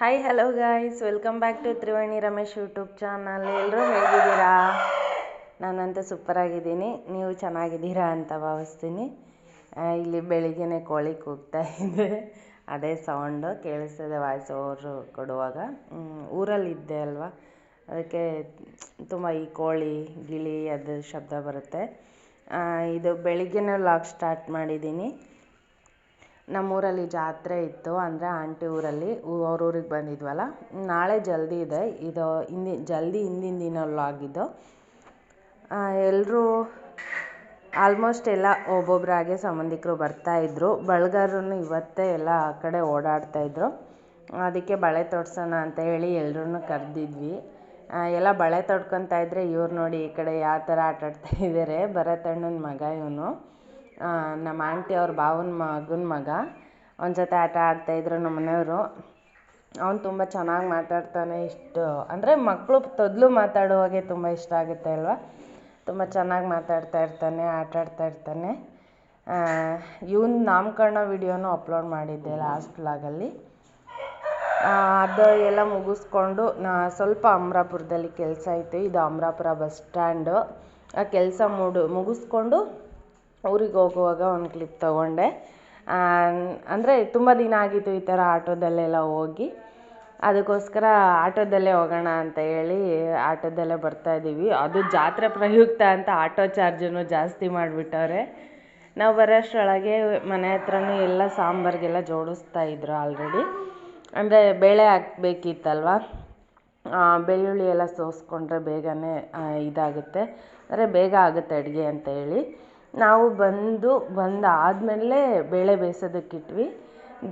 Hi hello guys welcome back to Triveni Ramesh YouTube channel ಎಲ್ಲರೂ ಹೇಗಿದ್ದೀರಾ? ನಾನಂತೂ ಸೂಪರಾಗಿದ್ದೀನಿ ನೀವು ಚೆನ್ನಾಗಿದ್ದೀರಾ ಅಂತ ಭಾವಿಸ್ತೀನಿ. ಇಲ್ಲಿ ಬೆಳಿಗ್ಗೆನೆ ಕೋಳಿ ಕೂಗ್ತಾ ಇದೆ. ಅದೇ ಸೌಂಡು ಕೇಳಿಸ್ತದೆ ವಾಯ್ಸ್ ಅವರು ಕೊಡುವಾಗ. ಊರಲ್ಲಿದ್ದೆ ಅಲ್ವಾ? ಅದಕ್ಕೆ ತುಂಬ ಈ ಕೋಳಿ, ಗಿಳಿ ಅದು ಶಬ್ದ ಬರುತ್ತೆ. ಇದು ಬೆಳಿಗ್ಗೆನೇ ಲಾಗ್ ಸ್ಟಾರ್ಟ್ ಮಾಡಿದ್ದೀನಿ. ನಮ್ಮೂರಲ್ಲಿ ಜಾತ್ರೆ ಇತ್ತು, ಅಂದರೆ ಆಂಟಿ ಊರಲ್ಲಿ ಅವ್ರ ಊರಿಗೆ ಬಂದಿದ್ವಲ್ಲ. ನಾಳೆ ಜಲ್ದಿ ಇದೆ. ಇದು ಹಿಂದಿ, ಜಲ್ದಿ ಹಿಂದಿನ ದಿನ ಆಗಿದ್ದು ಎಲ್ಲರೂ ಆಲ್ಮೋಸ್ಟ್ ಎಲ್ಲ ಒಬ್ಬೊಬ್ಬರಾಗೆ ಸಂಬಂಧಿಕರು ಬರ್ತಾಯಿದ್ರು ಬಳಗರು ಇವತ್ತೇ ಎಲ್ಲ ಆ ಕಡೆ ಓಡಾಡ್ತಾಯಿದ್ರು ಅದಕ್ಕೆ ಬಳೆ ತೊಡ್ಸೋಣ ಅಂತ ಹೇಳಿ ಎಲ್ಲರೂ ಕರೆದಿದ್ವಿ. ಎಲ್ಲ ಬಳೆ ತೊಡ್ಕೊತಾ ಇದ್ದರೆ ಇವ್ರು ನೋಡಿ ಈ ಕಡೆ ಯಾವ ಥರ ಆಟಾಡ್ತಾ ಇದ್ದಾರೆ ಭರತಣ್ಣನ ಮಗ ಇವನು. ನಮ್ಮ ಆಂಟಿ ಅವ್ರ ಭಾವನ ಮಗನ ಮಗ. ಅವನ ಜೊತೆ ಆಟ ಆಡ್ತಾಯಿದ್ರು ನಮ್ಮ ಮನೆಯವರು. ಅವ್ನು ತುಂಬ ಚೆನ್ನಾಗಿ ಮಾತಾಡ್ತಾನೆ. ಇಷ್ಟು, ಅಂದರೆ ಮಕ್ಕಳು ತೊದಲು ಮಾತಾಡುವಾಗೆ ತುಂಬ ಇಷ್ಟ ಆಗುತ್ತೆ ಅಲ್ವಾ? ತುಂಬ ಚೆನ್ನಾಗಿ ಮಾತಾಡ್ತಾ ಇರ್ತಾನೆ, ಆಟ ಆಡ್ತಾ ಇರ್ತಾನೆ. ಇವನ್ ನಾಮಕರಣ ವಿಡಿಯೋನು ಅಪ್ಲೋಡ್ ಮಾಡಿದ್ದೆ ಲಾಸ್ಟ್ ವ್ಲಾಗಲ್ಲಿ ಅದು ಎಲ್ಲ ಮುಗಿಸ್ಕೊಂಡು, ನಾ ಸ್ವಲ್ಪ ಅಮರಾಪುರದಲ್ಲಿ ಕೆಲಸ ಇತ್ತು. ಇದು ಅಮರಾಪುರ ಬಸ್ ಸ್ಟ್ಯಾಂಡು. ಆ ಕೆಲಸ ಮುಡು, ಮುಗಿಸ್ಕೊಂಡು ಊರಿಗೆ ಹೋಗುವಾಗ ಒಂದು ಕ್ಲಿಪ್ ತಗೊಂಡೆ. ಅಂದರೆ ತುಂಬ ದಿನ ಆಗಿತ್ತು ಈ ಥರ ಆಟೋದಲ್ಲೆಲ್ಲ ಹೋಗಿ. ಅದಕ್ಕೋಸ್ಕರ ಆಟೋದಲ್ಲೇ ಹೋಗೋಣ ಅಂತ ಹೇಳಿ ಆಟೋದಲ್ಲೇ ಬರ್ತಾ ಇದ್ದೀವಿ. ಅದು ಜಾತ್ರೆ ಪ್ರಯುಕ್ತ ಅಂತ ಆಟೋ ಚಾರ್ಜನ್ನು ಜಾಸ್ತಿ ಮಾಡಿಬಿಟ್ಟವ್ರೆ. ನಾವು ಬರೋಷ್ಟರೊಳಗೆ ಮನೆ ಹತ್ರನೂ ಎಲ್ಲ ಸಾಂಬಾರಿಗೆಲ್ಲ ಜೋಡಿಸ್ತಾ ಇದ್ರು ಆಲ್ರೆಡಿ ಅಂದರೆ ಬೇಳೆ ಹಾಕ್ಬೇಕಿತ್ತಲ್ವ? ಬೆಳ್ಳುಳ್ಳಿ ಎಲ್ಲ ಸೋಸ್ಕೊಂಡ್ರೆ ಬೇಗನೆ ಇದಾಗುತ್ತೆ. ಅಂದರೆ ಬೇಗ ಆಗುತ್ತೆ ಅಡುಗೆ ಅಂತ ಹೇಳಿ. ನಾವು ಬಂದು ಬಂದಾದಮೇಲೆ ಬೇಳೆ ಬೇಯಿಸೋದಕ್ಕಿಟ್ವಿ.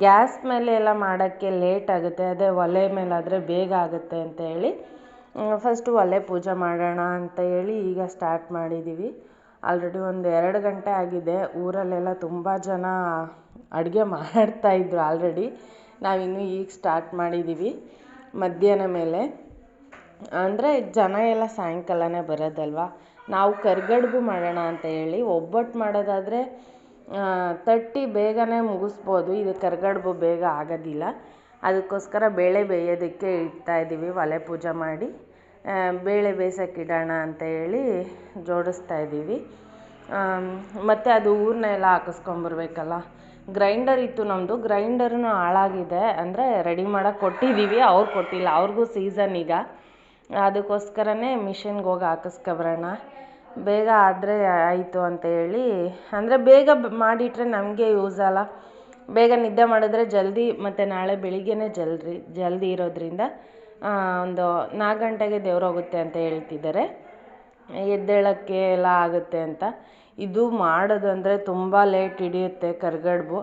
ಗ್ಯಾಸ್ ಮೇಲೆ ಎಲ್ಲ ಮಾಡೋಕ್ಕೆ ಲೇಟ್ ಆಗುತ್ತೆ, ಅದೇ ಒಲೆ ಮೇಲಾದರೆ ಬೇಗ ಆಗುತ್ತೆ ಅಂತ ಹೇಳಿ. ಫಸ್ಟು ಒಲೆ ಪೂಜೆ ಮಾಡೋಣ ಅಂತ ಹೇಳಿ ಈಗ ಸ್ಟಾರ್ಟ್ ಮಾಡಿದ್ದೀವಿ ಆಲ್ರೆಡಿ ಒಂದು ಎರಡು ಗಂಟೆ ಆಗಿದೆ, ಊರಲ್ಲೆಲ್ಲ ತುಂಬ ಜನ ಅಡುಗೆ ಮಾಡ್ತಾಯಿದ್ರು ಆಲ್ರೆಡಿ ನಾವಿನ್ನು ಈಗ ಸ್ಟಾರ್ಟ್ ಮಾಡಿದ್ದೀವಿ ಮಧ್ಯಾಹ್ನ ಮೇಲೆ. ಅಂದರೆ ಜನ ಎಲ್ಲ ಸಾಯಂಕಾಲನೇ ಬರೋದಲ್ವಾ? ನಾವು ಕರ್ಗಡ್ಬು ಮಾಡೋಣ ಅಂತ ಹೇಳಿ ಒಬ್ಬಟ್ಟು ಮಾಡೋದಾದರೆ ತಟ್ಟಿ ಬೇಗನೆ ಮುಗಿಸ್ಬೋದು. ಇದು ಕರ್ಗಡ್ಬು ಬೇಗ ಆಗೋದಿಲ್ಲ. ಅದಕ್ಕೋಸ್ಕರ ಬೇಳೆ ಬೇಯೋದಕ್ಕೆ ಇಡ್ತಾ ಇದ್ದೀವಿ. ಒಲೆ ಪೂಜೆ ಮಾಡಿ ಬೇಳೆ ಬೇಯ್ಸೋಕೆ ಇಡೋಣ ಅಂತ ಹೇಳಿ ಜೋಡಿಸ್ತಾ ಇದ್ದೀವಿ. ಮತ್ತು ಅದು ಊರನ್ನ ಎಲ್ಲ ಹಾಕಿಸ್ಕೊಂಬರ್ಬೇಕಲ್ಲ ಗ್ರೈಂಡರ್ ಇತ್ತು ನಮ್ಮದು ಗ್ರೈಂಡರ್ನು ಹಾಳಾಗಿದೆ. ಅಂದರೆ ರೆಡಿ ಮಾಡೋಕೆ ಕೊಟ್ಟಿದ್ದೀವಿ. ಅವ್ರು ಕೊಟ್ಟಿಲ್ಲ. ಅವ್ರಿಗೂ ಸೀಸನ್ ಈಗ. ಅದಕ್ಕೋಸ್ಕರನೇ ಮಿಷಿನ್ಗೆ ಹೋಗಿ ಹಾಕಿಸ್ಕೊಬರೋಣ. ಬೇಗ ಆದರೆ ಆಯಿತು ಅಂತ ಹೇಳಿ. ಅಂದರೆ ಬೇಗ ಮಾಡಿಟ್ಟರೆ ನಮಗೆ ಯೂಸ್ ಅಲ್ಲ. ಬೇಗ ನಿದ್ದೆ ಮಾಡಿದ್ರೆ ಜಲ್ದಿ ಮತ್ತು ನಾಳೆ ಬೆಳಿಗ್ಗೆನೇ ಜಲ್ದಿ ಜಲ್ದಿ ಇರೋದ್ರಿಂದ ಒಂದು ನಾಲ್ಕು ಗಂಟೆಗೆ ದೇವ್ರೋಗುತ್ತೆ ಅಂತ ಹೇಳ್ತಿದ್ದಾರೆ. ಎದ್ದೇಳೋಕ್ಕೆ ಎಲ್ಲ ಆಗುತ್ತೆ ಅಂತ. ಇದು ಮಾಡೋದಂದರೆ ತುಂಬ ಲೇಟ್ ಹಿಡಿಯುತ್ತೆ ಕರ್ಗಡ್ಬು.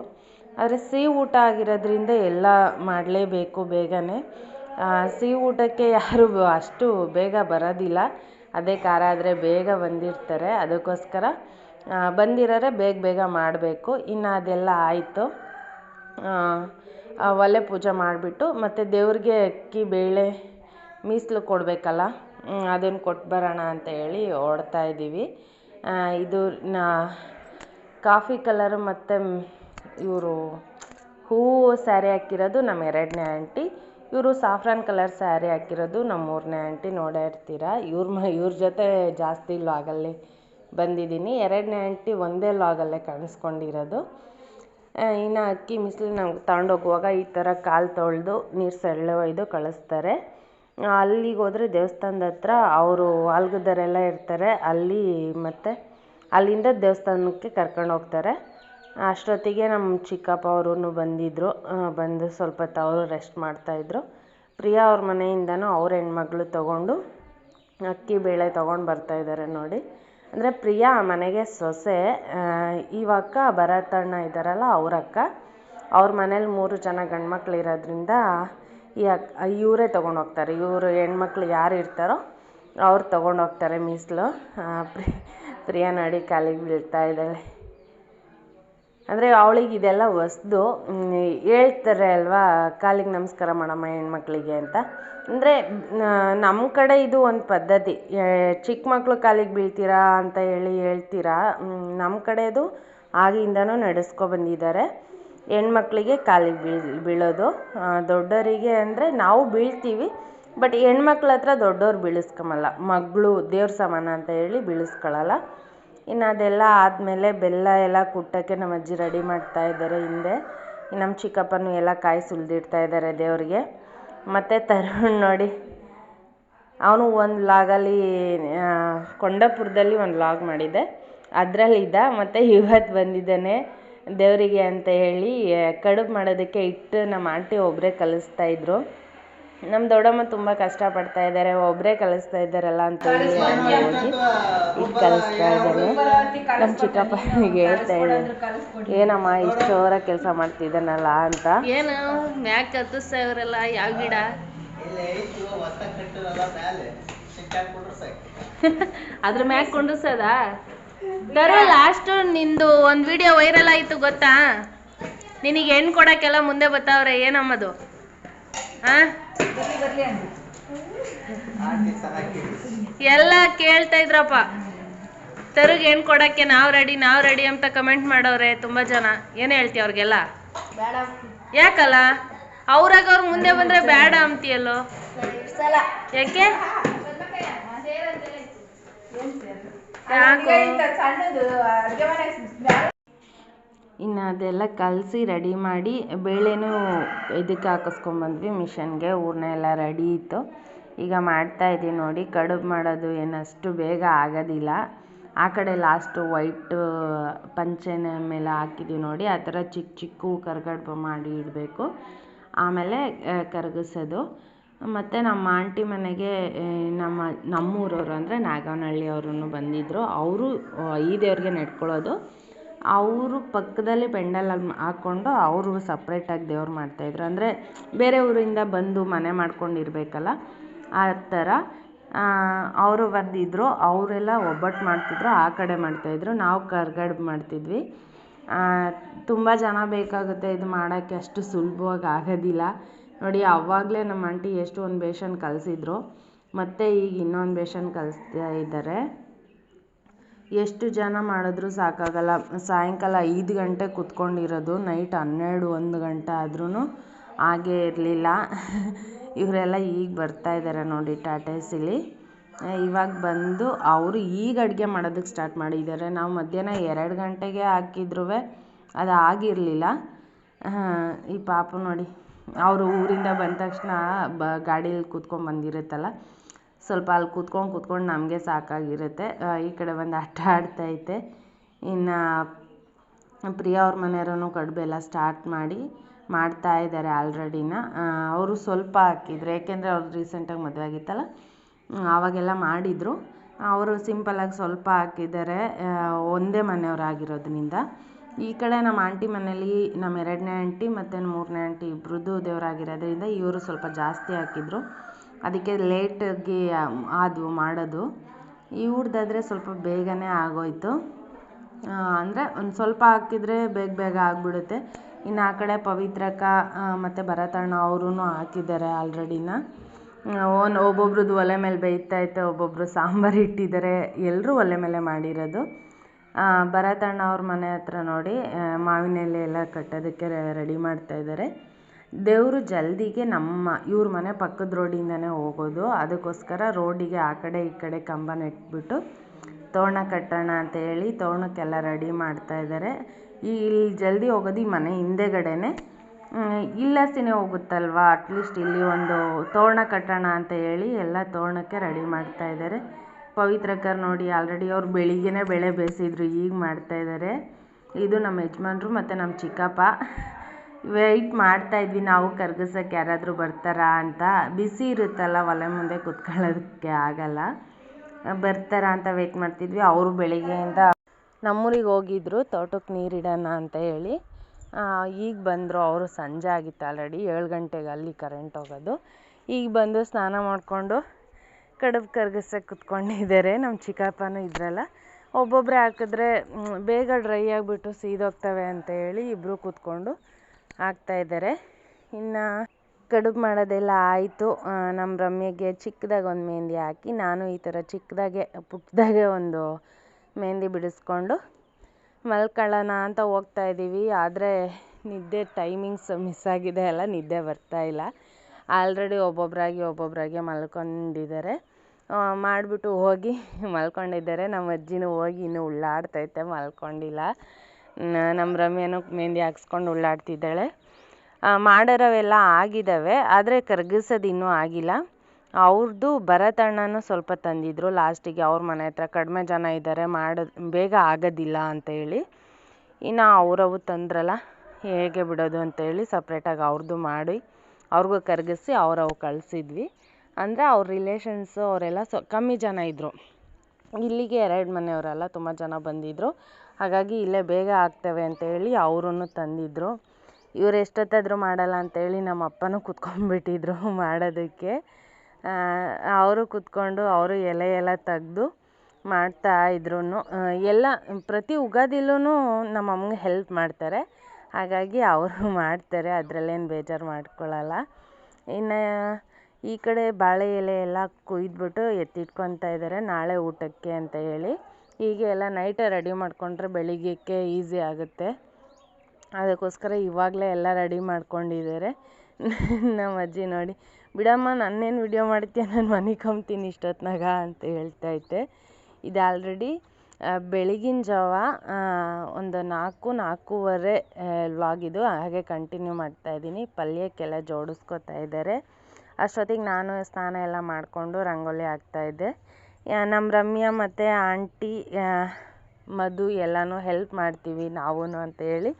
ಆದರೆ ಸಿಹಿ ಊಟ ಆಗಿರೋದ್ರಿಂದ ಎಲ್ಲ ಮಾಡಲೇಬೇಕು ಬೇಗನೆ. ಸಿಹಿ ಊಟಕ್ಕೆ ಯಾರು ಅಷ್ಟು ಬೇಗ ಬರೋದಿಲ್ಲ. ಅದೇ ಖಾರ ಆದರೆ ಬೇಗ ಬಂದಿರ್ತಾರೆ. ಅದಕ್ಕೋಸ್ಕರ ಬಂದಿರೋರೆ ಬೇಗ ಬೇಗ ಮಾಡಬೇಕು. ಇನ್ನು ಅದೆಲ್ಲ ಆಯಿತು. ಒಲೆ ಪೂಜೆ ಮಾಡಿಬಿಟ್ಟು ಮತ್ತು ದೇವ್ರಿಗೆ ಅಕ್ಕಿ, ಬೇಳೆ, ಮೀಸಲು ಕೊಡಬೇಕಲ್ಲ ಅದನ್ನು ಕೊಟ್ಟು ಬರೋಣ ಅಂತ ಹೇಳಿ ಓಡ್ತಾ ಇದ್ದೀವಿ ಇದು ನಾ, ಕಾಫಿ ಕಲರು ಮತ್ತು ಇವರು ಹೂವು, ಸ್ಯಾರಿ ಹಾಕಿರೋದು ನಮ್ಮ ಎರಡನೇ ಆಂಟಿ. ಇವರು ಸಾಫ್ರಾನ್ ಕಲರ್ ಸ್ಯಾರಿ ಹಾಕಿರೋದು ನಮ್ಮ ಆಂಟಿ ನೋಡೇ ಇರ್ತೀರಾ. ಇವ್ರ ಮ, ಇವ್ರ ಜೊತೆ ಜಾಸ್ತಿ ಲಾಗಲ್ಲಿ ಬಂದಿದ್ದೀನಿ. ಎರಡನೇ ಆಂಟಿ ಒಂದೇ ಲಾಗಲ್ಲೇ ಕಾಣಿಸ್ಕೊಂಡಿರೋದು. ಇನ್ನು ಅಕ್ಕಿ ಮಿಸ್ಲಿ ನಮ್ಗೆ ತಗೊಂಡೋಗುವಾಗ ಈ ಥರ ಕಾಲು ತೊಳೆದು ನೀರು ಸೆಳ್ಳೆ ಒಯ್ದು ಕಳಿಸ್ತಾರೆ. ಅಲ್ಲಿಗೆ ಹೋದರೆ ದೇವಸ್ಥಾನದ ಹತ್ರ ಅವರು ಆಲ್ಗದರೆಲ್ಲ ಇರ್ತಾರೆ. ಅಲ್ಲಿ ಮತ್ತು ಅಲ್ಲಿಂದ ದೇವಸ್ಥಾನಕ್ಕೆ ಕರ್ಕೊಂಡು ಹೋಗ್ತಾರೆ. ಅಷ್ಟೊತ್ತಿಗೆ ನಮ್ಮ ಚಿಕ್ಕಪ್ಪ ಅವರೂ ಬಂದಿದ್ದರು ಬಂದು ಸ್ವಲ್ಪ ಹೊತ್ತು ಅವರು ರೆಸ್ಟ್ ಮಾಡ್ತಾಯಿದ್ರು ಪ್ರಿಯಾ ಅವ್ರ ಮನೆಯಿಂದನೂ ಅವ್ರ ಹೆಣ್ಮಗಳು ತೊಗೊಂಡು ಅಕ್ಕಿ ಬೇಳೆ ತೊಗೊಂಡು ಬರ್ತಾಯಿದ್ದಾರೆ ನೋಡಿ. ಅಂದರೆ ಪ್ರಿಯಾ ಮನೆಗೆ ಸೊಸೆ ಇವಕ್ಕ ಭರತಣ್ಣ ಇದ್ದಾರಲ್ಲ ಅವ್ರ ಅಕ್ಕ, ಅವ್ರ ಮನೇಲಿ ಮೂರು ಜನ ಗಂಡ್ಮಕ್ಳು ಇರೋದ್ರಿಂದ ಈ ಅಕ್ ಇವರೇ ತೊಗೊಂಡು ಹೋಗ್ತಾರೆ. ಇವರು ಹೆಣ್ಮಕ್ಳು ಯಾರು ಇರ್ತಾರೋ ಅವ್ರು ತೊಗೊಂಡು ಹೋಗ್ತಾರೆ ಮೀಸಲು. ಪ್ರಿ, ಪ್ರಿಯಾ ನೋಡಿ ಕಾಲಿಗೆ ಬೀಳ್ತಾ ಇದ್ದಾಳೆ. ಅಂದರೆ ಅವಳಿಗೆ ಇದೆಲ್ಲ ಹೊಸ್ದು ಹೇಳ್ತಾರೆ ಅಲ್ವಾ, ಕಾಲಿಗೆ ನಮಸ್ಕಾರ ಮಾಡಮ್ಮ ಹೆಣ್ಮಕ್ಳಿಗೆ ಅಂತ. ಅಂದರೆ ನಮ್ಮ ಕಡೆ ಇದು ಒಂದು ಪದ್ಧತಿ. ಚಿಕ್ಕ ಮಕ್ಕಳು ಕಾಲಿಗೆ ಬೀಳ್ತೀರಾ ಅಂತ ಹೇಳಿ ಹೇಳ್ತೀರಾ ನಮ್ಮ ಕಡೆದು ಆಗಿಂದನೂ ನಡೆಸ್ಕೊ ಬಂದಿದ್ದಾರೆ. ಹೆಣ್ಮಕ್ಳಿಗೆ ಕಾಲಿಗೆ ಬೀಳ್, ಬೀಳೋದು ದೊಡ್ಡವರಿಗೆ ಅಂದರೆ ನಾವು ಬೀಳ್ತೀವಿ, ಬಟ್ ಹೆಣ್ಮಕ್ಳ ಹತ್ರ ದೊಡ್ಡವ್ರು ಬೀಳಿಸ್ಕೊಂಬಲ್ಲ ಮಗಳು ದೇವ್ರ ಸಮಾನ ಅಂತ ಹೇಳಿ ಬೀಳಿಸ್ಕೊಳ್ಳಲ್ಲ ಇನ್ನು ಅದೆಲ್ಲ ಆದಮೇಲೆ ಬೆಲ್ಲ ಎಲ್ಲ ಕುಟ್ಟೋಕ್ಕೆ ನಮ್ಮ ಅಜ್ಜಿ ರೆಡಿ ಮಾಡ್ತಾ ಇದ್ದಾರೆ ಹಿಂದೆ. ನಮ್ಮ ಚಿಕ್ಕಪ್ಪನೂ ಎಲ್ಲ ಕಾಯಿ ಸುಲಿದಿಡ್ತಾ ಇದ್ದಾರೆ ದೇವರಿಗೆ. ಮತ್ತು ತರುಣ್ ನೋಡಿ, ಅವನು ಒಂದು ಲಾಗಲ್ಲಿ ಕೊಂಡಪುರದಲ್ಲಿ ಒಂದು ಲಾಗ್ ಮಾಡಿದ್ದೆ ಅದರಲ್ಲಿದ್ದ ಮತ್ತು ಇವತ್ತು ಬಂದಿದ್ದಾನೆ ದೇವರಿಗೆ ಅಂತ ಹೇಳಿ ಕಡುಬು ಮಾಡೋದಕ್ಕೆ ಹಿಟ್ಟು ನಮ್ಮ ಆಂಟಿ ಒಬ್ಬರೇ ಕಲಿಸ್ತಾ ಇದ್ರು. ನಮ್ಮ ದೊಡ್ಡಮ್ಮ ತುಂಬ ಕಷ್ಟಪಡ್ತಾ ಇದ್ದಾರೆ ಒಬ್ಬರೇ ಕಲಿಸ್ತಾ ಇದ್ದಾರಲ್ಲ ಅಂತ ಹೇಳಿ ಹೋಗಿ ಹಿಟ್ಟು ಕಲಿಸ್ತಾ ಇದ್ದಾನೆ ನಮ್ಮ ಚಿಕ್ಕಪ್ಪನಿಗೆ ಹೇಳ್ತಾ ಇದ್ದಾನೆ. ಏನಮ್ಮ ಇಷ್ಟು ಜೋರಾಗಿ ಕೆಲಸ ಮಾಡ್ತಿದ್ದಾನಲ್ಲ ಅಂತ. ಏನು ಮ್ಯಾಕ್ ಕತ್ತಿಸ್ತಾ ಇವರೆಲ್ಲ ಯಾವ ಗಿಡ? ಅದ್ರ ಮ್ಯಾಕ್ ಕುಂಡಿಸದ ತರು ಲಾಸ್ಟ್ ನಿಂದು ಒಂದ್ ವಿಡಿಯೋ ವೈರಲ್ ಆಯ್ತು ಗೊತ್ತಾ? ನಿನಗೆ ಹೆಣ್ ಕೊಡಕ್ಕೆಲ್ಲ ಮುಂದೆ ಬರ್ತಾವ್ರೆ ಏನಮ್ಮದು? ಆ? ಎಲ್ಲ ಕೇಳ್ತಾ ಇದ್ರಪ್ಪ. ತರುಗ್ ಏನ್ ಕೊಡಕ್ಕೆ ನಾವ್ ರೆಡಿ ನಾವ್ ರೆಡಿ ಅಂತ ಕಮೆಂಟ್ ಮಾಡವ್ರೆ ತುಂಬಾ ಜನ. ಏನ್ ಹೇಳ್ತಿ ಅವ್ರಿಗೆಲ್ಲ? ಯಾಕಲ್ಲ? ಅವ್ರಾಗ ಅವ್ರ ಮುಂದೆ ಬಂದ್ರೆ ಬೇಡ ಅಂತೀಯಲ್ಲೋ? ಯಾಕೆ? ಯಾಕೋ? ಇನ್ನು ಅದೆಲ್ಲ ಕಲಸಿ ರೆಡಿ ಮಾಡಿ ಬೇಳೆನೂ ಇದಕ್ಕೆ ಹಾಕಿಸ್ಕೊಂಬಂದ್ವಿ ಮಿಷನ್ಗೆ. ಹೂರ್ಣ ಎಲ್ಲ ರೆಡಿ ಇತ್ತು. ಈಗ ಮಾಡ್ತಾ ಇದ್ದೀವಿ ನೋಡಿ, ಕಡುಬು ಮಾಡೋದು ಏನಷ್ಟು ಬೇಗ ಆಗೋದಿಲ್ಲ. ಆ ಕಡೆ ಲಾಸ್ಟು ವೈಟ್ ಪಂಚೆನ ಮೇಲೆ ಹಾಕಿದ್ದೀವಿ ನೋಡಿ, ಆ ಥರ ಚಿಕ್ಕ ಚಿಕ್ಕ ಕರ್ಗಡ್ಬು ಮಾಡಿ ಇಡಬೇಕು. ಆಮೇಲೆ ಕರಗಿಸೋದು. ಮತ್ತು ನಮ್ಮ ಆಂಟಿ ಮನೆಗೆ ನಮ್ಮ, ನಮ್ಮೂರವರು ಅಂದರೆ ನಾಗವನಹಳ್ಳಿ ಅವರು ಬಂದಿದ್ದರು ಅವರು ಈ ದೇವ್ರಿಗೆ ನೆಡ್ಕೊಳ್ಳೋದು. ಅವರು ಪಕ್ಕದಲ್ಲಿ ಪೆಂಡಲಲ್ಲಿ ಹಾಕ್ಕೊಂಡು ಅವರು ಸಪ್ರೇಟಾಗಿ ದೇವ್ರು ಮಾಡ್ತಾಯಿದ್ರು ಅಂದರೆ ಬೇರೆ ಊರಿಂದ ಬಂದು ಮನೆ ಮಾಡ್ಕೊಂಡಿರ್ಬೇಕಲ್ಲ, ಆ ಥರ ಅವರು ಬಂದಿದ್ದರು ಅವರೆಲ್ಲ ಒಬ್ಬಟ್ಟು ಮಾಡ್ತಿದ್ರು, ಆ ಕಡೆ ಮಾಡ್ತಾಯಿದ್ರು ನಾವು ಕರ್ಗಡ್ಬು ಮಾಡ್ತಿದ್ವಿ. ತುಂಬ ಜನ ಬೇಕಾಗುತ್ತೆ ಇದು ಮಾಡೋಕ್ಕೆ, ಅಷ್ಟು ಸುಲಭವಾಗಿ ಆಗೋದಿಲ್ಲ. ನೋಡಿ, ಅವಾಗಲೇ ನಮ್ಮ ಆಂಟಿ ಎಷ್ಟು ಒಂದು ಬೇಷನ್ ಕಲಿಸಿದ್ರು. ಮತ್ತು ಈಗ ಇನ್ನೊಂದು ಬೇಷನ್ ಕಲಿಸ್ತಾ ಇದ್ದಾರೆ. ಎಷ್ಟು ಜನ ಮಾಡಿದ್ರೂ ಸಾಕಾಗಲ್ಲ. ಸಾಯಂಕಾಲ ಐದು ಗಂಟೆ ಕುತ್ಕೊಂಡಿರೋದು, ನೈಟ್ ಹನ್ನೆರಡು, ಒಂದು ಗಂಟೆ ಆದ್ರೂ ಹಾಗೇ ಇರಲಿಲ್ಲ. ಇವರೆಲ್ಲ ಈಗ ಬರ್ತಾ ಇದ್ದಾರೆ ನೋಡಿ ಟಾಟೇಸಿಲಿ ಇವಾಗ ಬಂದು ಅವರು ಈಗ ಅಡುಗೆ ಮಾಡೋದಕ್ಕೆ ಸ್ಟಾರ್ಟ್ ಮಾಡಿದ್ದಾರೆ. ನಾವು ಮಧ್ಯಾಹ್ನ ಎರಡು ಗಂಟೆಗೆ ಹಾಕಿದ್ರೂ ಅದು ಆಗಿರಲಿಲ್ಲ. ಈ ಪಾಪು ನೋಡಿ, ಅವರು ಊರಿಂದ ಬಂದ ತಕ್ಷಣ ಬ, ಗಾಡೀಲಿ ಕೂತ್ಕೊಂಡು ಬಂದಿರುತ್ತಲ್ಲ ಸ್ವಲ್ಪ ಅಲ್ಲಿ ಕೂತ್ಕೊಂಡು ಕೂತ್ಕೊಂಡು ನಮಗೆ ಸಾಕಾಗಿರುತ್ತೆ. ಈ ಕಡೆ ಬಂದು ಆಟ ಆಡ್ತೈತೆ ಇನ್ನು ಪ್ರಿಯಾ ಅವ್ರ ಮನೆಯವರು ಕಡುಬೆಲ್ಲ ಸ್ಟಾರ್ಟ್ ಮಾಡಿ ಮಾಡ್ತಾ ಇದ್ದಾರೆ ಆಲ್ರೆಡಿನ ಅವರು ಸ್ವಲ್ಪ ಹಾಕಿದ್ರು. ಏಕೆಂದರೆ ಅವ್ರು ರೀಸೆಂಟಾಗಿ ಮದುವೆ ಆಗಿತ್ತಲ್ಲ? ಆವಾಗೆಲ್ಲ ಮಾಡಿದರು. ಅವರು ಸಿಂಪಲಾಗಿ ಸ್ವಲ್ಪ ಹಾಕಿದ್ದಾರೆ. ಒಂದೇ ಮನೆಯವರಾಗಿರೋದ್ರಿಂದ. ಈ ಕಡೆ ನಮ್ಮ ಆಂಟಿ ಮನೇಲಿ ನಮ್ಮ ಎರಡನೇ ಆಂಟಿ ಮತ್ತು ಮೂರನೇ ಆಂಟಿ ಇಬ್ಬರದ್ದು ದೇವರಾಗಿರೋದ್ರಿಂದ ಇವರು ಸ್ವಲ್ಪ ಜಾಸ್ತಿ ಹಾಕಿದ್ರು. ಅದಕ್ಕೆ ಲೇಟಾಗಿ ಆದವು ಮಾಡೋದು. ಇವ್ರದ್ದಾದ್ರೆ ಸ್ವಲ್ಪ ಬೇಗನೆ ಆಗೋಯಿತು. ಅಂದರೆ ಒಂದು ಸ್ವಲ್ಪ ಹಾಕಿದರೆ ಬೇಗ ಬೇಗ ಆಗಿಬಿಡುತ್ತೆ. ಇನ್ನು ಆ ಕಡೆ ಪವಿತ್ರಕ್ಕ ಮತ್ತು ಭರತಣ್ಣ ಅವರೂ ಹಾಕಿದ್ದಾರೆ ಆಲ್ರೆಡಿನ. ಒನ್, ಒಬ್ಬೊಬ್ರದ್ದು ಒಲೆ ಮೇಲೆ ಬೇಯ್ತೈತೆ ಒಬ್ಬೊಬ್ಬರು ಸಾಂಬಾರು ಇಟ್ಟಿದ್ದಾರೆ. ಎಲ್ಲರೂ ಒಲೆ ಮೇಲೆ ಮಾಡಿರೋದು. ಭರತಣ್ಣ ಅವ್ರ ಮನೆ ಹತ್ರ ನೋಡಿ ಮಾವಿನ ಎಲೆ ಎಲ್ಲ ಕಟ್ಟೋದಕ್ಕೆ ರೆಡಿ ಮಾಡ್ತಾ ಇದ್ದಾರೆ. ದೇವರು ಜಲ್ದಿಗೆ ನಮ್ಮ, ಇವ್ರ ಮನೆ ಪಕ್ಕದ ರೋಡಿಂದನೇ ಹೋಗೋದು. ಅದಕ್ಕೋಸ್ಕರ ರೋಡಿಗೆ ಆ ಕಡೆ ಈ ಕಡೆ ಕಂಬ ನೆಟ್ಬಿಟ್ಟು ತೋರಣ ಕಟ್ಟೋಣ ಅಂತ ಹೇಳಿ ತೋರಣಕ್ಕೆಲ್ಲ ರೆಡಿ ಮಾಡ್ತಾ ಇದ್ದಾರೆ ಈ ಇಲ್ಲಿ ಜಲ್ದಿ ಹೋಗೋದು ಈ ಮನೆ ಹಿಂದೆಗಡೆನೆ. ಇಲ್ಲಸಿನೇ ಹೋಗುತ್ತಲ್ವಾ? ಅಟ್ಲೀಸ್ಟ್ ಇಲ್ಲಿ ಒಂದು ತೋರಣ ಕಟ್ಟೋಣ ಅಂತ ಹೇಳಿ ಎಲ್ಲ ತೋರಣಕ್ಕೆ ರೆಡಿ ಮಾಡ್ತಾ ಇದ್ದಾರೆ ಪವಿತ್ರಕರ್ ನೋಡಿ ಆಲ್ರೆಡಿ ಅವ್ರು ಬೆಳಿಗ್ಗೆನೇ ಬೆಳೆ ಬೇಸಿದ್ರು, ಈಗ ಮಾಡ್ತಾ ಇದ್ದಾರೆ ಇದು ನಮ್ಮ ಯಜಮಾನ್ರು ಮತ್ತು ನಮ್ಮ ಚಿಕ್ಕಪ್ಪ. ವೆಯ್ಟ್ ಮಾಡ್ತಾ ಇದ್ವಿ, ನಾವು ಕರಗಿಸಕ್ಕೆ ಯಾರಾದರೂ ಬರ್ತಾರಾ ಅಂತ. ಬಿಸಿ ಇರುತ್ತಲ್ಲ, ಒಲೆ ಮುಂದೆ ಕುತ್ಕೊಳ್ಳೋದಕ್ಕೆ ಆಗಲ್ಲ. ಬರ್ತಾರಾ ಅಂತ ವೆಯ್ಟ್ ಮಾಡ್ತಿದ್ವಿ. ಅವರು ಬೆಳಿಗ್ಗೆಯಿಂದ ನಮ್ಮೂರಿಗೆ ಹೋಗಿದ್ರು, ತೋಟಕ್ಕೆ ನೀರಿಡೋಣ ಅಂತ ಹೇಳಿ. ಈಗ ಬಂದರು ಅವರು ಸಂಜೆ ಆಗಿತ್ತು ಆಲ್ರೆಡಿ ಏಳು ಗಂಟೆಗೆ ಅಲ್ಲಿ ಕರೆಂಟ್ ಹೋಗೋದು. ಈಗ ಬಂದು ಸ್ನಾನ ಮಾಡಿಕೊಂಡು ಕಡುಬು ಕರ್ಗಿಸಕ್ಕೆ ಕುತ್ಕೊಂಡಿದ್ದಾರೆ. ನಮ್ಮ ಚಿಕ್ಕಪ್ಪನೂ ಇದ್ರಲ್ಲ. ಒಬ್ಬೊಬ್ಬರೇ ಹಾಕಿದ್ರೆ ಬೇಗ ಡ್ರೈ ಆಗಿಬಿಟ್ಟು ಸೀದೋಗ್ತವೆ ಅಂತ ಹೇಳಿ ಇಬ್ಬರು ಕೂತ್ಕೊಂಡು ಹಾಕ್ತಾ ಇದ್ದಾರೆ. ಇನ್ನು ಕಡುಬು ಮಾಡೋದೆಲ್ಲ ಆಯಿತು. ನಮ್ಮ ರಮ್ಯಗೆ ಚಿಕ್ಕದಾಗಿ ಒಂದು ಮೆಹೆಂದಿ ಹಾಕಿ, ನಾನು ಈ ಥರ ಚಿಕ್ಕದಾಗೆ, ಪುಟ್ಟದಾಗೆ ಒಂದು ಮೆಹೆಂದಿ ಬಿಡಿಸ್ಕೊಂಡು ಮಲ್ಕೊಳ್ಳೋಣ ಅಂತ ಹೋಗ್ತಾ ಇದ್ದೀವಿ. ಆದರೆ ನಿದ್ದೆ ಟೈಮಿಂಗ್ಸ್ ಮಿಸ್ ಆಗಿದೆ ಅಲ್ಲ, ನಿದ್ದೆ ಬರ್ತಾ ಇಲ್ಲ. ಆಲ್ರೆಡಿ ಒಬ್ಬೊಬ್ಬರಾಗಿ ಒಬ್ಬೊಬ್ಬರಾಗೆ ಮಲ್ಕೊಂಡಿದ್ದಾರೆ. ಮಾಡಿಬಿಟ್ಟು ಹೋಗಿ ಮಲ್ಕೊಂಡಿದ್ದಾರೆ. ನಮ್ಮ ಅಜ್ಜಿನೂ ಹೋಗಿ ಇನ್ನೂ ಉಳ್ಳಾಡ್ತೈತೆ, ಮಲ್ಕೊಂಡಿಲ್ಲ. ನಮ್ಮ ರಮ್ಯನೂ ಮೆಹಂದಿ ಹಾಕ್ಸ್ಕೊಂಡು ಉಳ್ಳಾಡ್ತಿದ್ದಾಳೆ. ಮಾಡಿರೋವೆಲ್ಲ ಆಗಿದ್ದಾವೆ, ಆದರೆ ಕರಗಿಸೋದು ಇನ್ನೂ ಆಗಿಲ್ಲ. ಅವ್ರದ್ದು ಭರತಣ್ಣನೂ ಸ್ವಲ್ಪ ತಂದಿದ್ರು ಲಾಸ್ಟಿಗೆ, ಅವ್ರ ಮನೆ ಹತ್ರ ಕಡಿಮೆ ಜನ ಇದ್ದಾರೆ ಮಾಡೋ, ಬೇಗ ಆಗೋದಿಲ್ಲ ಅಂತ ಹೇಳಿ. ಇನ್ನು ಅವರವು ತಂದ್ರಲ್ಲ, ಹೇಗೆ ಬಿಡೋದು ಅಂತೇಳಿ ಸಪ್ರೇಟಾಗಿ ಅವ್ರದ್ದು ಮಾಡಿ, ಅವ್ರಿಗೂ ಕರಗಿಸಿ ಅವರವು ಕಳಿಸಿದ್ವಿ. ಅಂದರೆ ಅವ್ರ ರಿಲೇಷನ್ಸು ಅವರೆಲ್ಲ ಸೊ, ಕಮ್ಮಿ ಜನ ಇದ್ದರು ಇಲ್ಲಿಗೆ ಎರಡು ಮನೆಯವರೆಲ್ಲ ತುಂಬ ಜನ ಬಂದಿದ್ದರು ಹಾಗಾಗಿ ಇಲ್ಲೇ ಬೇಗ ಆಗ್ತವೆ ಅಂತೇಳಿ ಅವ್ರೂ ತಂದಿದ್ದರು ಇವ್ರು ಎಷ್ಟೊತ್ತಾದರೂ ಮಾಡಲ್ಲ ಅಂತೇಳಿ ನಮ್ಮ ಅಪ್ಪನೂ ಕುತ್ಕೊಂಡ್ಬಿಟ್ಟಿದ್ರು ಮಾಡೋದಕ್ಕೆ. ಅವರು ಕುತ್ಕೊಂಡು ಅವರು ಎಲೆ ಎಲ್ಲ ತೆಗ್ದು ಮಾಡ್ತಾ ಇದ್ರು ಎಲ್ಲ ಪ್ರತಿ ಉಗಾದಿಲೂ ನಮ್ಮ ಅಮ್ಮಗೆ ಹೆಲ್ಪ್ ಮಾಡ್ತಾರೆ. ಹಾಗಾಗಿ ಅವರು ಮಾಡ್ತಾರೆ, ಅದರಲ್ಲೇನು ಬೇಜಾರು ಮಾಡ್ಕೊಳ್ಳಲ್ಲ ಇನ್ನು ಈ ಕಡೆ ಬಾಳೆ ಎಲೆ ಎಲ್ಲ ಕೊಯ್ದುಬಿಟ್ಟು ಎತ್ತಿಟ್ಕೊತಾ ಇದ್ದಾರೆ ನಾಳೆ ಊಟಕ್ಕೆ ಅಂತ ಹೇಳಿ. ಹೀಗೆ ಎಲ್ಲ ನೈಟೇ ರೆಡಿ ಮಾಡಿಕೊಂಡ್ರೆ ಬೆಳಿಗ್ಗೆಕ್ಕೆ ಈಸಿ ಆಗುತ್ತೆ. ಅದಕ್ಕೋಸ್ಕರ ಇವಾಗಲೇ ಎಲ್ಲ ರೆಡಿ ಮಾಡ್ಕೊಂಡಿದ್ದಾರೆ. ನಮ್ಮ ಅಜ್ಜಿ ನೋಡಿ, ಬಿಡಮ್ಮ ನಾನೇನು ವಿಡಿಯೋ ಮಾಡ್ತೀಯ? ನಾನು ಮನೆಗೆ ಕಂಬ್ತೀನಿ ಇಷ್ಟೊತ್ತಿನಾಗ ಅಂತ ಹೇಳ್ತೈತೆ ಇದು ಆಲ್ರೆಡಿ ಬೆಳಗಿನ ಜಾವ ಒಂದು ನಾಲ್ಕು, ನಾಲ್ಕೂವರೆ ವ್ಲಾಗ್ ಇದು. ಹಾಗೆ ಕಂಟಿನ್ಯೂ ಮಾಡ್ತಾ ಇದ್ದೀನಿ. ಪಲ್ಯಕ್ಕೆಲ್ಲ ಜೋಡಿಸ್ಕೊತಾ ಇದ್ದಾರೆ. ಅಷ್ಟೊತ್ತಿಗೆ ನಾನು ಸ್ನಾನ ಎಲ್ಲ ಮಾಡಿಕೊಂಡು ರಂಗೋಲಿ ಹಾಕ್ತಾಯಿದ್ದೆ ನಮ್ಮ ರಮ್ಯಾ ಮತ್ತು ಆಂಟಿ ಮಧು ಎಲ್ಲನೂ ಹೆಲ್ಪ್ ಮಾಡ್ತೀವಿ ನಾವೂ ಅಂತೇಳಿ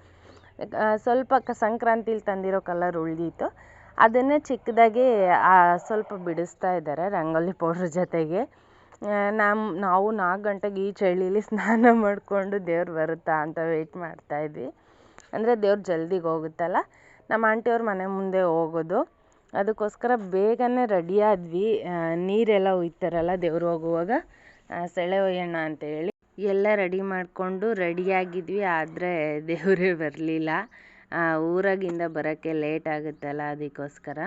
ಸ್ವಲ್ಪ ಕ, ಸಂಕ್ರಾಂತಿಲಿ ತಂದಿರೋ ಕಲರ್ ಉಳಿದಿತ್ತು. ಅದನ್ನೇ ಚಿಕ್ಕದಾಗಿ ಸ್ವಲ್ಪ ಬಿಡಿಸ್ತಾ ಇದ್ದಾರೆ ರಂಗೋಲಿ ಪೌಡ್ರ್ ಜೊತೆಗೆ. ನಮ್ಮ ನಾವು ನಾಲ್ಕು ಗಂಟೆಗೆ ಈ ಚಳಿಲಿ ಸ್ನಾನ ಮಾಡಿಕೊಂಡು ದೇವ್ರು ಬರುತ್ತಾ ಅಂತ ವೆಯ್ಟ್ ಮಾಡ್ತಾ ಇದ್ವಿ. ಅಂದರೆ ದೇವ್ರು ಜಲ್ದಿಗೆ ಹೋಗುತ್ತಲ್ಲ? ನಮ್ಮ ಆಂಟಿಯವ್ರ ಮನೆ ಮುಂದೆ ಹೋಗೋದು. ಅದಕ್ಕೋಸ್ಕರ ಬೇಗನೆ ರೆಡಿ ಆದ್ವಿ ನೀರೆಲ್ಲ ಒಯ್ತಾರಲ್ಲ ದೇವ್ರು ಹೋಗುವಾಗ. ಸೆಳೆ ಒಯ್ಯೋಣ ಅಂತ ಹೇಳಿ ಎಲ್ಲ ರೆಡಿ ಮಾಡಿಕೊಂಡು ರೆಡಿಯಾಗಿದ್ವಿ, ಆದರೆ ದೇವರೇ ಬರಲಿಲ್ಲ. ಊರಾಗಿಂದ ಬರೋಕ್ಕೆ ಲೇಟ್ ಆಗುತ್ತಲ್ಲ ಅದಕ್ಕೋಸ್ಕರ.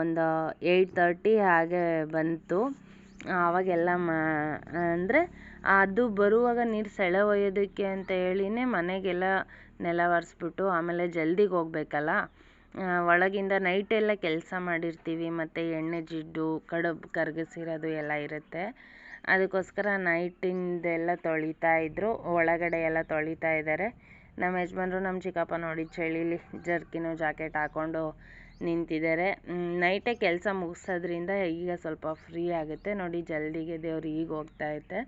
ಒಂದು ಏಯ್ಟ್ ತರ್ಟಿ ಹಾಗೆ ಬಂತು. ಆವಾಗೆಲ್ಲ ಮಾ, ಅಂದರೆ ಅದು ಬರುವಾಗ ನೀರು ಸೆಳೆ ಒಯ್ಯೋದಕ್ಕೆ ಅಂತ ಹೇಳಿನೇ ಮನೆಗೆಲ್ಲ ನೆಲ ಒರೆಸ್ಬಿಟ್ಟು ಆಮೇಲೆ ಜಲ್ದಿಗೆ ಹೋಗ್ಬೇಕಲ್ಲ. ಒಳಗಿಂದ ನೈಟೆಲ್ಲ ಕೆಲಸ ಮಾಡಿರ್ತೀವಿ, ಮತ್ತು ಎಣ್ಣೆ ಜಿಡ್ಡು, ಕಡುಬು, ಕರಗಿಸಿರೋದು ಎಲ್ಲ ಇರುತ್ತೆ. ಅದಕ್ಕೋಸ್ಕರ ನೈಟಿಂದೆಲ್ಲ ತೊಳಿತಾ ಇದ್ದರು ಒಳಗಡೆ ಎಲ್ಲ ತೊಳಿತಾ ಇದ್ದಾರೆ ನಮ್ಮ ಯಜಮಾನ್ರು ನಮ್ಮ ಚಿಕ್ಕಪ್ಪ ನೋಡಿ, ಚಳಿಲಿ ಜರ್ಕಿನು, ಜಾಕೆಟ್ ಹಾಕ್ಕೊಂಡು ನಿಂತಿದ್ದಾರೆ ನೈಟೇ ಕೆಲಸ ಮುಗಿಸೋದ್ರಿಂದ ಈಗ ಸ್ವಲ್ಪ ಫ್ರೀ ಆಗುತ್ತೆ. ನೋಡಿ, ಜಲ್ದಿಗೆ ದೇವ್ರು ಈಗ ಹೋಗ್ತಾ ಐತೆ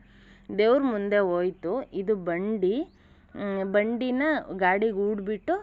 ದೇವ್ರ ಮುಂದೆ ಹೋಯ್ತು. ಇದು ಬಂಡಿ. ಬಂಡಿನ ಗಾಡಿಗೆ ಹೂಡ್ಬಿಟ್ಟು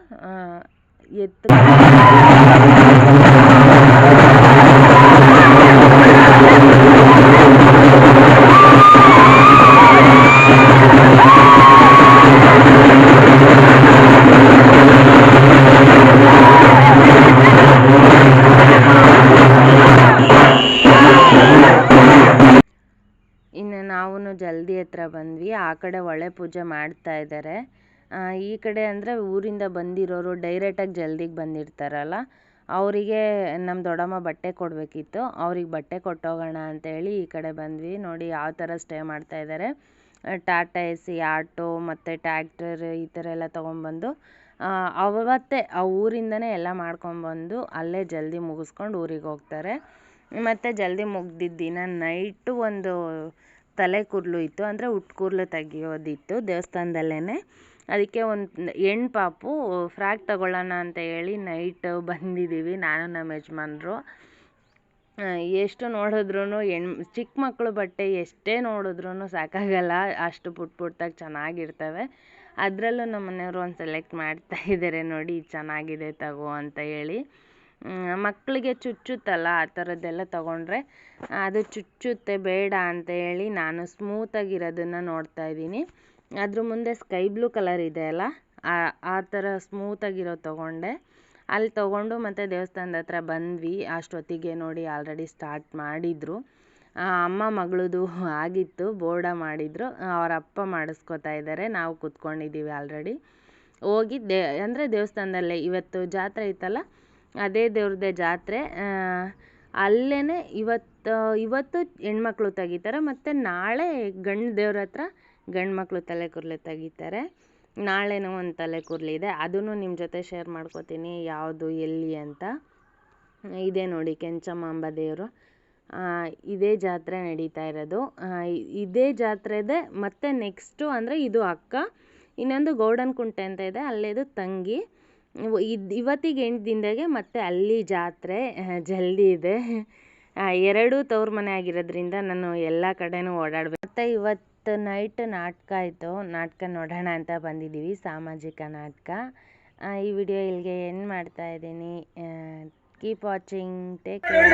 ಇನ್ನು ನಾವು ಜಲ್ದಿ ಹತ್ರ ಬಂದ್ವಿ. ಆ ಕಡೆ ಒಳೆ ಪೂಜೆ ಮಾಡ್ತಾ ಇದ್ದಾರೆ ಈ ಕಡೆ ಅಂದರೆ ಊರಿಂದ ಬಂದಿರೋರು ಡೈರೆಕ್ಟಾಗಿ ಜಲ್ದಿಗೆ ಬಂದಿರ್ತಾರಲ್ಲ, ಅವರಿಗೆ ನಮ್ಮ ದೊಡ್ಡಮ್ಮ ಬಟ್ಟೆ ಕೊಡಬೇಕಿತ್ತು. ಅವ್ರಿಗೆ ಬಟ್ಟೆ ಕೊಟ್ಟೋಗೋಣ ಅಂತೇಳಿ ಈ ಕಡೆ ಬಂದ್ವಿ. ನೋಡಿ ಯಾವ ಥರ ಸ್ಟೇ ಮಾಡ್ತಾ ಇದ್ದಾರೆ ಟಾಟಾ ಎ ಸಿ ಆಟೋ ಮತ್ತು ಟ್ಯಾಕ್ಟರ್ ಈ ಥರ ಎಲ್ಲ ತೊಗೊಂಬಂದು ಅವತ್ತೇ ಆ ಊರಿಂದನೇ ಎಲ್ಲ ಮಾಡ್ಕೊಂಬಂದು ಅಲ್ಲೇ ಜಲ್ದಿ ಮುಗಿಸ್ಕೊಂಡು ಊರಿಗೆ ಹೋಗ್ತಾರೆ. ಮತ್ತು ಜಲ್ದಿ ಮುಗ್ದಿದ್ದ ದಿನ ನೈಟು ಒಂದು ತಲೆ ಕೂದಲು ಇತ್ತು. ಅಂದರೆ ಹುಟ್ಟು ಕೂದಲು ತೆಗಿಯೋದಿತ್ತು ದೇವಸ್ಥಾನದಲ್ಲೇ ಅದಕ್ಕೆ ಒಂದು ಹೆಣ್ಣು ಪಾಪು ಫ್ರಾಕ್ ತಗೊಳ್ಳೋಣ ಅಂತ ಹೇಳಿ ನೈಟ್ ಬಂದಿದ್ದೀವಿ. ನಾನು ನಮ್ಮ ಯಜಮಾನ್ರು. ಎಷ್ಟು ನೋಡಿದ್ರೂ ಹೆಣ್, ಚಿಕ್ಕ ಮಕ್ಕಳು ಬಟ್ಟೆ ಎಷ್ಟೇ ನೋಡಿದ್ರೂ ಸಾಕಾಗಲ್ಲ. ಅಷ್ಟು ಪುಟ್ ಪುಟ್ಟಾಗಿ ಚೆನ್ನಾಗಿರ್ತವೆ. ಅದರಲ್ಲೂ ನಮ್ಮ ಮನೆಯವರು ಒಂದು ಸೆಲೆಕ್ಟ್ ಮಾಡ್ತಾ ಇದ್ದಾರೆ ನೋಡಿ ಚೆನ್ನಾಗಿದೆ ತಗೋ ಅಂತ ಹೇಳಿ. ಮಕ್ಕಳಿಗೆ ಚುಚ್ಚುತ್ತಲ್ಲ, ಆ ಥರದ್ದೆಲ್ಲ ತೊಗೊಂಡ್ರೆ ಅದು ಚುಚ್ಚುತ್ತೆ, ಬೇಡ ಅಂತ ಹೇಳಿ ನಾನು ಸ್ಮೂತಾಗಿರೋದನ್ನು ನೋಡ್ತಾ ಇದ್ದೀನಿ. ಅದ್ರ ಮುಂದೆ ಸ್ಕೈ ಬ್ಲೂ ಕಲರ್ ಇದೆ ಅಲ್ಲ? ಆ ಥರ ಸ್ಮೂತಾಗಿರೋದು ತೊಗೊಂಡೆ. ಅಲ್ಲಿ ತೊಗೊಂಡು ಮತ್ತೆ ದೇವಸ್ಥಾನದ ಹತ್ರ ಬಂದ್ವಿ. ಅಷ್ಟೊತ್ತಿಗೆ ನೋಡಿ ಆಲ್ರೆಡಿ ಸ್ಟಾರ್ಟ್ ಮಾಡಿದರು. ಅಮ್ಮ ಮಗಳದು ಆಗಿತ್ತು, ಬೋರ್ಡ ಮಾಡಿದರು. ಅವರ ಅಪ್ಪ ಮಾಡಿಸ್ಕೊತಾ ಇದ್ದಾರೆ. ನಾವು ಕೂತ್ಕೊಂಡಿದ್ದೀವಿ ಆಲ್ರೆಡಿ ಹೋಗಿ ದೇ, ಅಂದರೆ ದೇವಸ್ಥಾನದಲ್ಲೇ ಇವತ್ತು ಜಾತ್ರೆ ಇತ್ತಲ್ಲ? ಅದೇ ದೇವ್ರದ್ದೇ ಜಾತ್ರೆ. ಅಲ್ಲೇ ಇವತ್ತು ಇವತ್ತು ಹೆಣ್ಮಕ್ಳು ತೆಗಿತಾರೆ. ಮತ್ತು ನಾಳೆ ಗಂಡು ದೇವ್ರ ಹತ್ರ ಗಂಡು ಮಕ್ಕಳು ತಲೆ ಕೂದಲು ತೆಗಿತಾರೆ. ನಾಳೆನೂ ಒಂದು ತಲೆ ಕೂದಲು ಇದೆ. ಅದನ್ನು ನಿಮ್ಮ ಜೊತೆ ಶೇರ್ ಮಾಡ್ಕೋತೀನಿ. ಯಾವುದು, ಎಲ್ಲಿ ಅಂತ. ಇದೇ ನೋಡಿ ಕೆಂಚಮಾಂಬ ದೇವರು. ಇದೇ ಜಾತ್ರೆ ನಡೀತಾ ಇರೋದು. ಇದೇ ಜಾತ್ರೆದೆ ಮತ್ತೆ ನೆಕ್ಸ್ಟು ಅಂದರೆ ಇದು ಅಕ್ಕ. ಇನ್ನೊಂದು ಗೌಡನ್ ಕುಂಟೆ ಅಂತ ಇದೆ. ಅಲ್ಲೇದು ತಂಗಿ. ಇದು, ಇವತ್ತಿಗೆ ಎಂಟು ದಿನದಾಗೆ ಮತ್ತೆ ಅಲ್ಲಿ ಜಾತ್ರೆ ಜಲ್ದಿ ಇದೆ. ಎರಡೂ ತವ್ರ ಮನೆ ಆಗಿರೋದ್ರಿಂದ ನಾನು ಎಲ್ಲ ಕಡೆನೂ ಓಡಾಡ್ಬೇಕು. ಮತ್ತೆ ಇವತ್ತು ನೈಟ್ ನಾಟಕ ಇತ್ತು. ನಾಟಕ ನೋಡೋಣ ಅಂತ ಬಂದಿದ್ದೀವಿ, ಸಾಮಾಜಿಕ ನಾಟಕ. ಈ ವಿಡಿಯೋ ಇಲ್ಲಿಗೆ ಏನು ಮಾಡ್ತಾ ಇದ್ದೀನಿ. Keep watching take care